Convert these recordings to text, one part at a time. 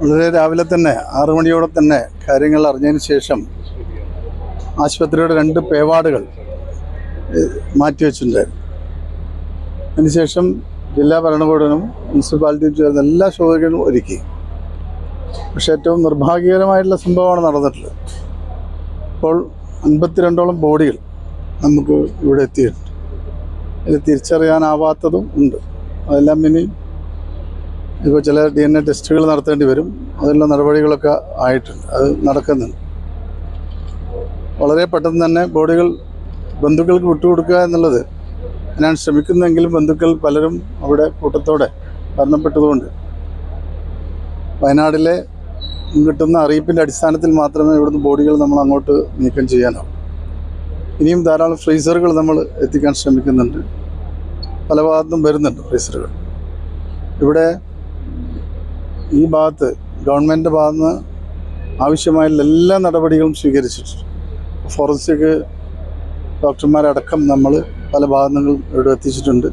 വളരെ രാവിലെ തന്നെ ആറു മണിയോടെ തന്നെ കാര്യങ്ങൾ അറിഞ്ഞതിന് ശേഷം ആശുപത്രിയുടെ രണ്ട് പേവാർഡുകൾ ഏഹ്, മാറ്റിവെച്ചിട്ടുണ്ടായിരുന്നു അതിനുശേഷം ജില്ലാ ഭരണകൂടനും മുനിസിപ്പാലിറ്റിയും ചേർന്ന് എല്ലാ സൗകര്യങ്ങളും ഒരുക്കി. പക്ഷേ ഏറ്റവും നിർഭാഗ്യകരമായിട്ടുള്ള സംഭവമാണ് നടന്നിട്ടുള്ളത്. ഇപ്പോൾ അൻപത്തിരണ്ടോളം ബോഡികൾ നമുക്ക് ഇവിടെ എത്തിയിട്ടുണ്ട്. ഇത് തിരിച്ചറിയാനാവാത്തതും ഉണ്ട്. അതെല്ലാം ഇനി ഇപ്പോൾ ചില ഡി എൻ എ ടെസ്റ്റുകൾ നടത്തേണ്ടി വരും. അതിനുള്ള നടപടികളൊക്കെ ആയിട്ടുണ്ട്. അത് നടക്കുന്നുണ്ട്. വളരെ പെട്ടെന്ന് തന്നെ ബോഡികൾ ബന്ധുക്കൾക്ക് വിട്ടുകൊടുക്കുക എന്നുള്ളത് ഞാൻ ശ്രമിക്കുന്നെങ്കിലും ബന്ധുക്കൾ പലരും അവിടെ കൂട്ടത്തോടെ മരണപ്പെട്ടതുകൊണ്ട് വയനാടിലെ കിട്ടുന്ന അറിയിപ്പിന്റെ അടിസ്ഥാനത്തിൽ മാത്രമേ ഇവിടുന്ന് ബോഡികൾ നമ്മൾ അങ്ങോട്ട് നീക്കം ചെയ്യാനാവും. ഇനിയും ധാരാളം ഫ്രീസറുകൾ നമ്മൾ എത്തിക്കാൻ ശ്രമിക്കുന്നുണ്ട്. പല ഭാഗത്തും വരുന്നുണ്ട് ഫ്രീസറുകൾ. ഇവിടെ ഈ ഭാഗത്ത് ഗവൺമെന്റിന്റെ ഭാഗത്ത് ആവശ്യമായ എല്ലാ നടപടികളും സ്വീകരിച്ചിട്ടുണ്ട്. ഫോറൻസിക് ഡോക്ടർമാരടക്കം നമ്മൾ പല ഭാഗങ്ങളും ഇവിടെ എത്തിച്ചിട്ടുണ്ട്.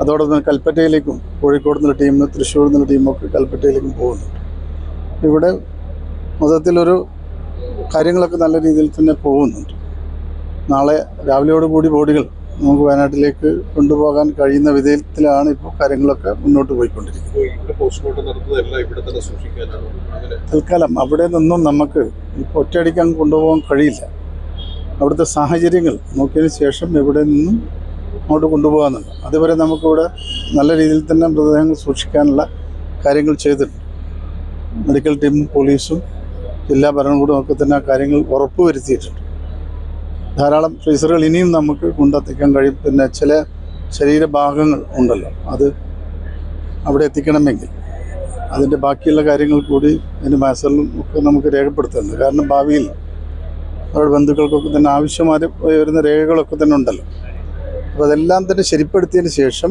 അതോടൊപ്പം തന്നെ കൽപ്പറ്റയിലേക്കും കോഴിക്കോട് നിന്നുള്ള ടീം തൃശ്ശൂർ നിന്നുള്ള ടീമൊക്കെ കൽപ്പറ്റയിലേക്കും പോകുന്നുണ്ട്. ഇവിടെ മൊത്തത്തിലൊരു കാര്യങ്ങളൊക്കെ നല്ല രീതിയിൽ തന്നെ പോകുന്നുണ്ട്. നാളെ രാവിലെയോടുകൂടി ബോഡികൾ നമുക്ക് വയനാട്ടിലേക്ക് കൊണ്ടുപോകാൻ കഴിയുന്ന വിധത്തിലാണ് ഇപ്പോൾ കാര്യങ്ങളൊക്കെ മുന്നോട്ട് പോയിക്കൊണ്ടിരിക്കുന്നത്. തൽക്കാലം അവിടെ നിന്നും നമുക്ക് ഇപ്പോൾ ഒറ്റയടിക്ക് അങ്ങ് കൊണ്ടുപോകാൻ കഴിയില്ല. അവിടുത്തെ സാഹചര്യങ്ങൾ നോക്കിയതിന് ശേഷം ഇവിടെ നിന്നും അങ്ങോട്ട് കൊണ്ടുപോകാനുണ്ട് അതുവരെ നമുക്കിവിടെ നല്ല രീതിയിൽ തന്നെ മൃതദേഹങ്ങൾ സൂക്ഷിക്കാനുള്ള കാര്യങ്ങൾ ചെയ്തിട്ടുണ്ട്. മെഡിക്കൽ ടീമും പോലീസും ജില്ലാ ഭരണകൂടവും ഒക്കെ തന്നെ ആ കാര്യങ്ങൾ ഉറപ്പുവരുത്തിയിട്ടുണ്ട്. ധാരാളം ഫ്രീസറുകൾ ഇനിയും നമുക്ക് കൊണ്ടെത്തിക്കാൻ കഴിയും. പിന്നെ ചില ശരീരഭാഗങ്ങൾ ഉണ്ടല്ലോ അത് അവിടെ എത്തിക്കണമെങ്കിൽ. അതിന്റെ ബാക്കിയുള്ള കാര്യങ്ങൾ കൂടി അതിന്റെ മാസറിലും ഒക്കെ നമുക്ക് രേഖപ്പെടുത്തുന്നുണ്ട് കാരണം ഭാവിയിൽ അവരുടെ ബന്ധുക്കൾക്കൊക്കെ തന്നെ ആവശ്യമായി വരുന്ന രേഖകളൊക്കെ തന്നെ ഉണ്ടല്ലോ. അപ്പോൾ അതെല്ലാം തന്നെ ശരിപ്പെടുത്തിയതിന് ശേഷം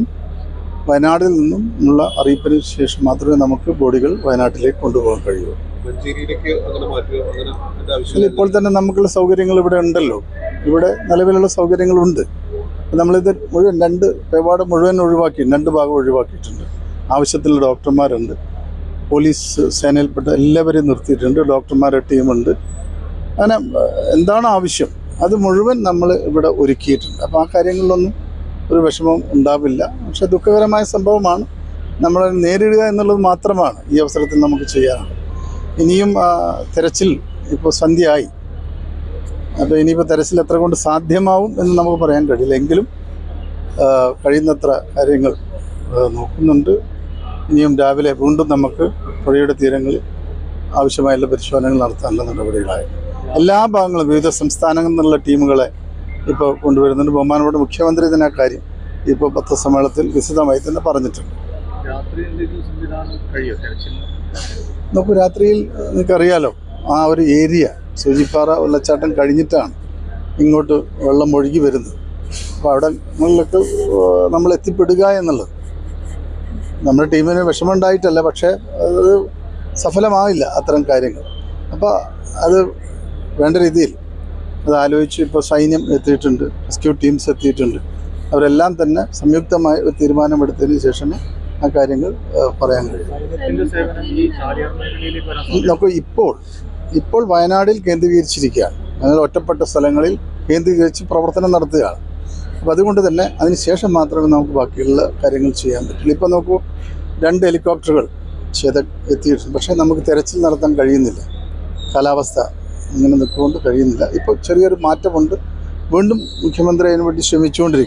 വയനാട്ടിൽ നിന്നും ഉള്ള അറിയിപ്പിന് ശേഷം മാത്രമേ നമുക്ക് ബോഡികൾ വയനാട്ടിലേക്ക് കൊണ്ടുപോകാൻ കഴിയൂ. ഇപ്പോൾ തന്നെ നമുക്കുള്ള സൗകര്യങ്ങൾ ഇവിടെ ഉണ്ടല്ലോ. ഇവിടെ നിലവിലുള്ള സൗകര്യങ്ങളുണ്ട്. നമ്മളിത് മുഴുവൻ രണ്ട് പേവാട് മുഴുവൻ ഒഴിവാക്കി രണ്ട് ഭാഗം ഒഴിവാക്കിയിട്ടുണ്ട്. ആവശ്യത്തിലുള്ള ഡോക്ടർമാരുണ്ട്. പോലീസ് സേനയിൽപ്പെട്ട എല്ലാവരെയും നിർത്തിയിട്ടുണ്ട്. ഡോക്ടർമാരുടെ ടീമുണ്ട്. അങ്ങനെ എന്താണ് ആവശ്യം? അത് മുഴുവൻ നമ്മൾ ഇവിടെ ഒരുക്കിയിട്ടുണ്ട്. അപ്പോൾ ആ കാര്യങ്ങളിലൊന്നും ഒരു വിഷമം ഉണ്ടാവില്ല. പക്ഷെ ദുഃഖകരമായ സംഭവമാണ്. നമ്മൾ നേരിടുക എന്നുള്ളത് മാത്രമാണ് ഈ അവസരത്തിൽ നമുക്ക് ചെയ്യാനുള്ളത്. ഇനിയും തെരച്ചിൽ ഇപ്പോൾ സന്ധ്യയായി. അപ്പോൾ ഇനിയിപ്പോൾ തെരച്ചിൽ എത്ര കൊണ്ട് സാധ്യമാവും എന്ന് നമുക്ക് പറയാൻ കഴിയില്ല. എങ്കിലും കഴിയുന്നത്ര കാര്യങ്ങൾ നോക്കുന്നുണ്ട്. ഇനിയും രാവിലെ വീണ്ടും നമുക്ക് പുഴയുടെ തീരങ്ങളിൽ ആവശ്യമായുള്ള പരിശോധനകൾ നടത്താനുള്ള നടപടികളായി. എല്ലാ ഭാഗങ്ങളും വിവിധ സംസ്ഥാനങ്ങളിൽ നിന്നുള്ള ടീമുകളെ ഇപ്പോൾ കൊണ്ടുവരുന്നുണ്ട്. ബഹുമാനപ്പെട്ട മുഖ്യമന്ത്രി തന്നെ ആ കാര്യം ഇപ്പോൾ പത്രസമ്മേളനത്തിൽ വിശദമായി തന്നെ പറഞ്ഞിട്ടുണ്ട്. നമുക്ക് രാത്രിയിൽ നിങ്ങൾക്കറിയാലോ ആ ഒരു ഏരിയ സൂചിപ്പാറ വെള്ളച്ചാട്ടം കഴിഞ്ഞിട്ടാണ് ഇങ്ങോട്ട് വെള്ളം ഒഴുകി വരുന്നത്. അപ്പോൾ അവിടെങ്ങളിലൊക്കെ നമ്മൾ എത്തിപ്പെടുക എന്നുള്ളത്. നമ്മുടെ ടീമിന് വിഷമമുണ്ടായിട്ടല്ല പക്ഷേ അത് സഫലമാവില്ല അത്തരം കാര്യങ്ങൾ. അപ്പോൾ അത് വേണ്ട രീതിയിൽ അത് ആലോചിച്ച് ഇപ്പോൾ സൈന്യം എത്തിയിട്ടുണ്ട് റെസ്ക്യൂ ടീംസ് എത്തിയിട്ടുണ്ട്. അവരെല്ലാം തന്നെ സംയുക്തമായി ഒരു തീരുമാനമെടുത്തതിന് ശേഷമേ ആ കാര്യങ്ങൾ പറയാൻ കഴിയും. നമുക്ക് ഇപ്പോൾ ഇപ്പോൾ വയനാടിൽ കേന്ദ്രീകരിച്ചിരിക്കുകയാണ്. അങ്ങനെ ഒറ്റപ്പെട്ട സ്ഥലങ്ങളിൽ കേന്ദ്രീകരിച്ച് പ്രവർത്തനം നടത്തുകയാണ്. അപ്പോൾ അതുകൊണ്ട് തന്നെ അതിന് ശേഷം മാത്രമേ നമുക്ക് ബാക്കിയുള്ള കാര്യങ്ങൾ ചെയ്യാൻ പറ്റുള്ളൂ. ഇപ്പോൾ നോക്കൂ രണ്ട് ഹെലികോപ്റ്ററുകൾ ചെയ്ത എത്തിയിട്ടുണ്ട്. പക്ഷേ നമുക്ക് തെരച്ചിൽ നടത്താൻ കഴിയുന്നില്ല. കാലാവസ്ഥ ഇങ്ങനെ നിൽക്കുകൊണ്ട് കഴിയുന്നില്ല. ഇപ്പോൾ ചെറിയൊരു മാറ്റമുണ്ട്. വീണ്ടും മുഖ്യമന്ത്രി അതിനുവേണ്ടി ശ്രമിച്ചുകൊണ്ടിരിക്കും